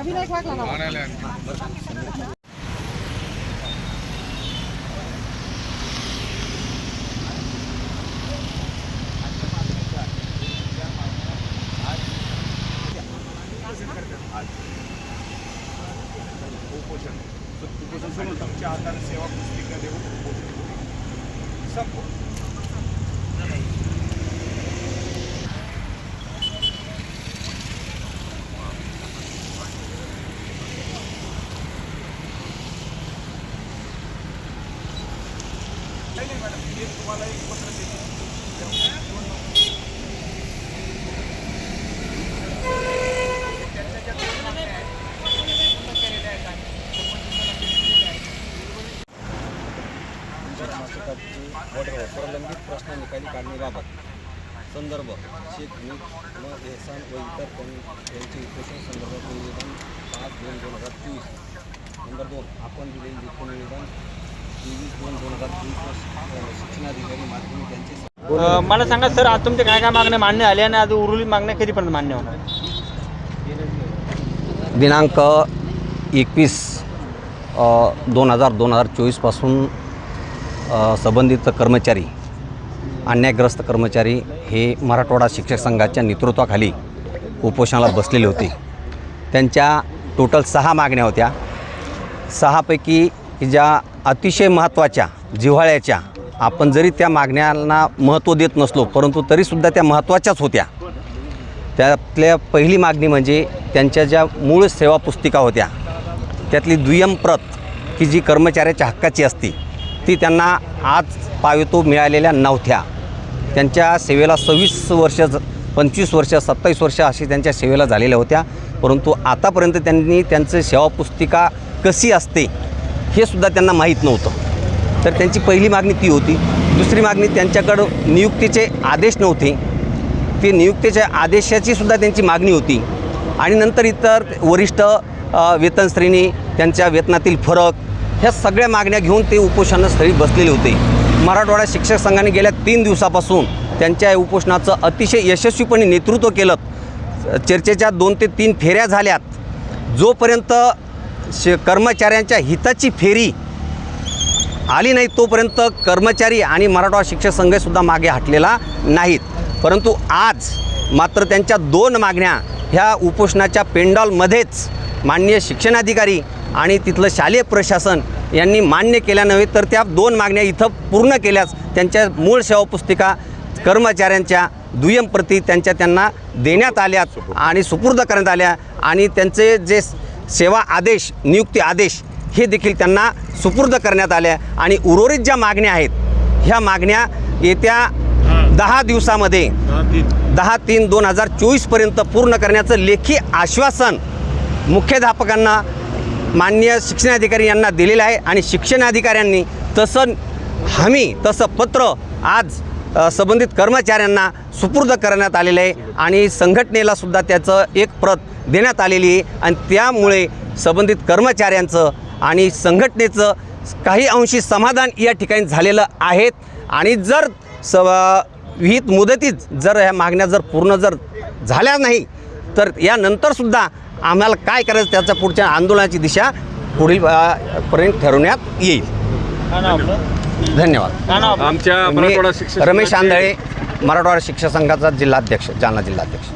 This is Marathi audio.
अभिनय वाटला ना तुमच्या हाताने सेवा पुस्तिका देऊ संपू नाही नाही मॅडम मी तुम्हाला एक पत्र देतो त्यांच्या ज्या दोन मागण्या आहेत, त्या पूर्ण केलेल्या आहेत आणि संबंधितांना ते दिलेल्या आहेत. प्रलंबित प्रश्न निकाली काढण्याबाबत संदर्भ शेख हमीद व एहसान व इतर यांचे उपोषण संदर्भात निवेदन पाच दोन दोन हजार चोवीस. नंबर दोन आपण दिलेले लेखी निवेदन तेवीस दोन दोन हजार चोवीस शिक्षणाधिकारी माध्यमिक यांचे मला सांगा सर आज तुमच्या काय काय मागण्या मान्य आल्या आणि आज उर्वरित मागण्या कधीपर्यंत मान्य होणार? दिनांक एकवीस दोन हजार दोन हजार चोवीसपासून संबंधित कर्मचारी अन्यायग्रस्त कर्मचारी हे मराठवाडा शिक्षक संघाच्या नेतृत्वाखाली उपोषणाला बसलेले होते. त्यांच्या टोटल सहा मागण्या होत्या. सहापैकी ज्या अतिशय महत्त्वाच्या जिव्हाळ्याच्या आपण जरी त्या मागण्यांना महत्त्व देत नसलो परंतु तरीसुद्धा त्या महत्त्वाच्याच होत्या. त्यातल्या पहिली मागणी म्हणजे त्यांच्या ज्या मूळ सेवा पुस्तिका होत्या त्यातली दुय्यम प्रत की जी कर्मचाऱ्याच्या हक्काची असती ती त्यांना आज पावेतो मिळालेल्या नव्हत्या. त्यांच्या सेवेला सव्वीस वर्ष पंचवीस वर्ष सत्तावीस वर्ष अशी त्यांच्या सेवेला झालेल्या होत्या. परंतु आतापर्यंत त्यांनी त्यांचं सेवा पुस्तिका कशी असते हे सुद्धा त्यांना माहीत नव्हतं. तर त्यांची पहिली मागणी ती होती. दुसरी मागणी त्यांच्याकडं नियुक्तीचे आदेश नव्हते. ते नियुक्तीच्या आदेशाची सुद्धा त्यांची मागणी होती. आणि नंतर इतर वरिष्ठ वेतनश्रेणी त्यांच्या वेतनातील फरक ह्या सगळ्या मागण्या घेऊन ते उपोषणस्थळी बसलेले होते. मराठवाडा शिक्षक संघाने गेल्या तीन दिवसापासून त्यांच्या या उपोषणाचं अतिशय यशस्वीपणे नेतृत्व केलं. चर्चेच्या दोन ते तीन फेऱ्या झाल्यात. जोपर्यंत श कर्मचाऱ्यांच्या हिताची फेरी आली नाही तोपर्यंत कर्मचारी आणि मराठवाडा शिक्षक संघसुद्धा मागे हटलेला नाहीत. परंतु आज मात्र त्यांच्या दोन मागण्या ह्या उपोषणाच्या पेंडॉलमध्येच माननीय शिक्षणाधिकारी आणि तिथलं शालेय प्रशासन यांनी मान्य केल्या नव्हे तर त्या दोन मागण्या इथं पूर्ण केल्यास त्यांच्या मूळ सेवा पुस्तिका कर्मचाऱ्यांच्या दुय्यम प्रती त्यांच्या त्यांना देण्यात आल्या आणि सुपूर्द करण्यात आल्या आणि त्यांचे जे सेवा आदेश नियुक्ती आदेश हे देखील त्यांना सुपूर्द करण्यात आल्या आणि उर्वरित ज्या मागण्या आहेत ह्या मागण्या येत्या दहा दिवसामध्ये दहा तीन दोन हजार चोवीसपर्यंत पूर्ण करण्याचं लेखी आश्वासन मुख्याध्यापकांना माननीय शिक्षणाधिकारी यांना दिलेलं आहे आणि शिक्षणाधिकाऱ्यांनी तसं हमी तसं पत्र आज संबंधित कर्मचाऱ्यांना सुपूर्द करण्यात आलेलं आहे आणि संघटनेला सुद्धा त्याचं एक प्रत देण्यात आलेली आहे. आणि त्यामुळे संबंधित कर्मचाऱ्यांचं आणि संघटनेचं काही अंशी समाधान या ठिकाणी झालेलं आहेत आणि जर स विहित मुदतीत जर ह्या मागण्या जर पूर्ण जर झाल्या नाही तर यानंतरसुद्धा आम्हाला काय करायचं त्याच्या पुढच्या आंदोलनाची दिशा पुढील पर्यंत ठरवण्यात येईल. धन्यवाद? आमच्या मी मराठवाडा शिक्षक रमेश आंधळे मराठवाडा शिक्षक संघाचा जिल्हाध्यक्ष जालना जिल्हाध्यक्ष.